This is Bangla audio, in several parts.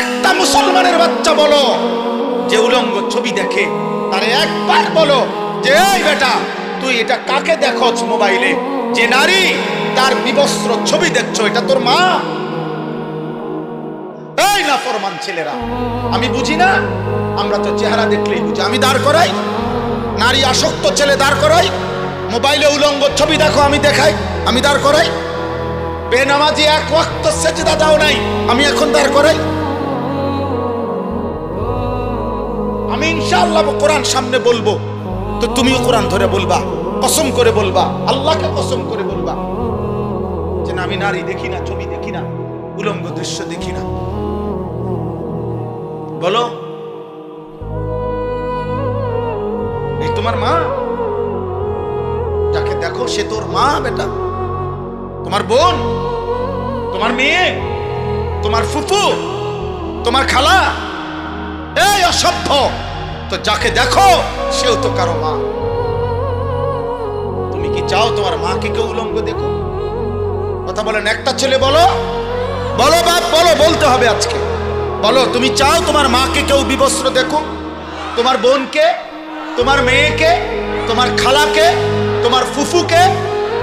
একটা মুসলমানের বাচ্চা বলো, যে উলঙ্গ ছবি দেখে, তারে একবার বলো যে, এই বেটা, তুই এটা কাকে দেখছ মোবাইলে? যে নারী, তার বিবস্ত্র ছবি দেখছ, এটা তোর মা? এই না ফরমান ছেলেরা, আমি বুঝি না? আমরা তো চেহারা দেখলেই বুঝি। আমি দাঁড় করাই, নারী আসক্ত ছেলে দাঁড় করাই, মোবাইলে উলঙ্গ ছবি দেখো, আমি দেখাই, আমি দাঁড় করাই। বেনামাজি এক ওয়াক্ত সেজদা দাও নাই, আমি এখন দাঁড় করাই। আমি ইনশাআল্লাহ কোরআন সামনে বলব। তো তুমিও কোরআন ধরে বলবা, কসম করে বলবা, আল্লাহকে কসম করে বলবা। যে না, আমি নারী দেখি না ছবি দেখি না, উলঙ্গ দৃশ্য দেখি না। বলো। এই তোমার মা? যাকে দেখো, সে তোর মা, বেটা। তোমার বোন, তোমার মেয়ে, তোমার ফুফু, তোমার খালা। এই অসভ্য। তো যাকে দেখো, সেও তো কারও মা। তুমি কি চাও তোমার মাকে কেউ উলঙ্গ দেখো কথা বলেন একটা ছেলে, বলো। বলো বাপ, বলো, বলতে হবে আজকে। বলো, তুমি চাও তোমার মাকে কেউ বিবস্ত্র দেখো তোমার বোনকে? তোমার মেয়েকে? তোমার খালাকে? তোমার ফুফুকে?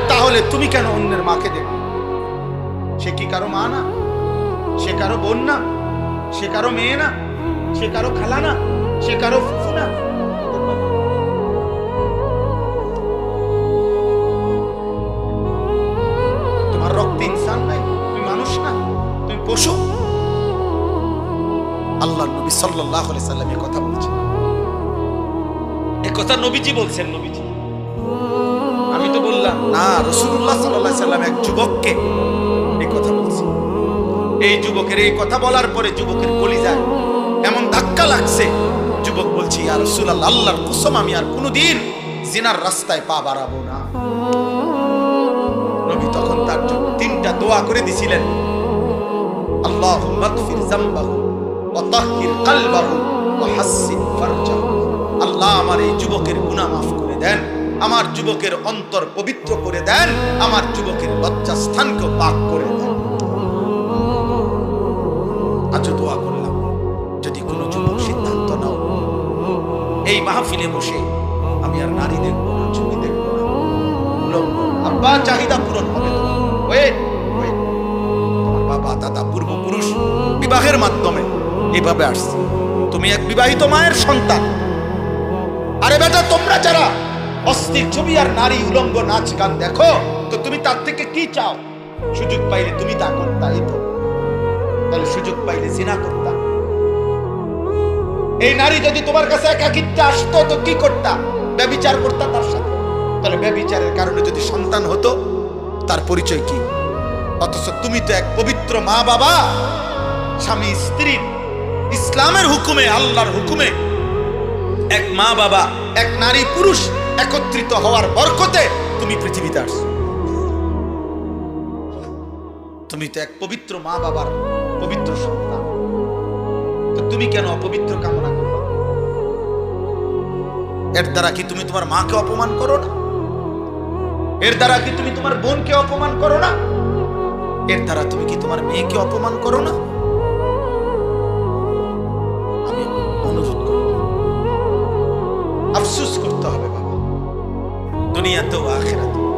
তাহলে তুমি কেন অন্যের মাকে দেখো সে কি কারও মা না? সে কারও বোন না? সে কারও মেয়ে না? সে কারও খালা না? সে কারও ফুফু না? তোমার রক্তে ইনসান নাই? তুমি মানুষ না? তুমি পশু? আল্লাহ নবী আলাইহি সাল্লাম এই কথা বলছেন। এই কথা নবীজি বলছেন নবীজি। আমি তো বললাম না রাসূলুল্লাহ সাল্লাল্লাহু আলাইহি সাল্লাম এক যুবককে এই কথা বলছেন। এই যুবকের এই কথা বলার পরে যুবকের কলিজায় এমন ধাক্কা লাগছে যুবক বলছি আর রাসূলুল্লাহ, আল্লাহর কসম, আমি আর কোনোদিন জিনার রাস্তায় পা বাড়াবো না। নবী তখন তার জন্য তিনটা দোয়া করে দিছিলেন। আল্লাহ আমার এই যুবকের করে দেন, আমার যুবকের অন্তর পবিত্র করে দেন, আমার যুবকের লজ্জাস্থানকে পাক করে দেন। এই মাহফিলে বসে আমি আর নারী দেখব না ছবি দেখব না। আব্বা চাহিদা পূরণ হবে তোমার বাবা, দাদা, পূর্বপুরুষ বিবাহের মাধ্যমে এইভাবে আসছে। তুমি এক বিবাহিত মায়ের সন্তান। আরে বেটা, তোমরা যারা অস্থির ছবি আর নারী উলঙ্গ নাচ গান দেখো, তো তুমি তার থেকে কি চাও? সুযোগ পাইলে তুমি তা করতা, এই তো। তাহলে সুযোগ পাইলে জিনা করতা। এই নারী যদি তোমার কাছে একাকিত্বে আসতো, তো কি করতা? ব্যবিচার করতা তার সাথে। তাহলে ব্যবিচারের কারণে যদি সন্তান হতো, তার পরিচয় কি? অথচ তুমি তো এক পবিত্র মা বাবা। স্বামী, স্ত্রী, ইসলামের হুকুমে, আল্লাহর হুকুমে এক মা বাবা, এক নারী পুরুষ একত্রিত হওয়ার বরকতে তুমি পৃথিবীতে আসছো। তুমি তো এক পবিত্র মা বাবার পবিত্র সন্তান। তুমি কেন অপবিত্র কামনা করো? এর দ্বারা কি তুমি তোমার মাকে অপমান করো না? এর দ্বারা কি তুমি তোমার বোনকে অপমান করো না? এর দ্বারা তুমি কি তোমার মেয়েকে অপমান করো না? আমি অনুরোধ করব। আফসুস করতে হবে বাবা। দুনিয়াতেও আখেরাতে।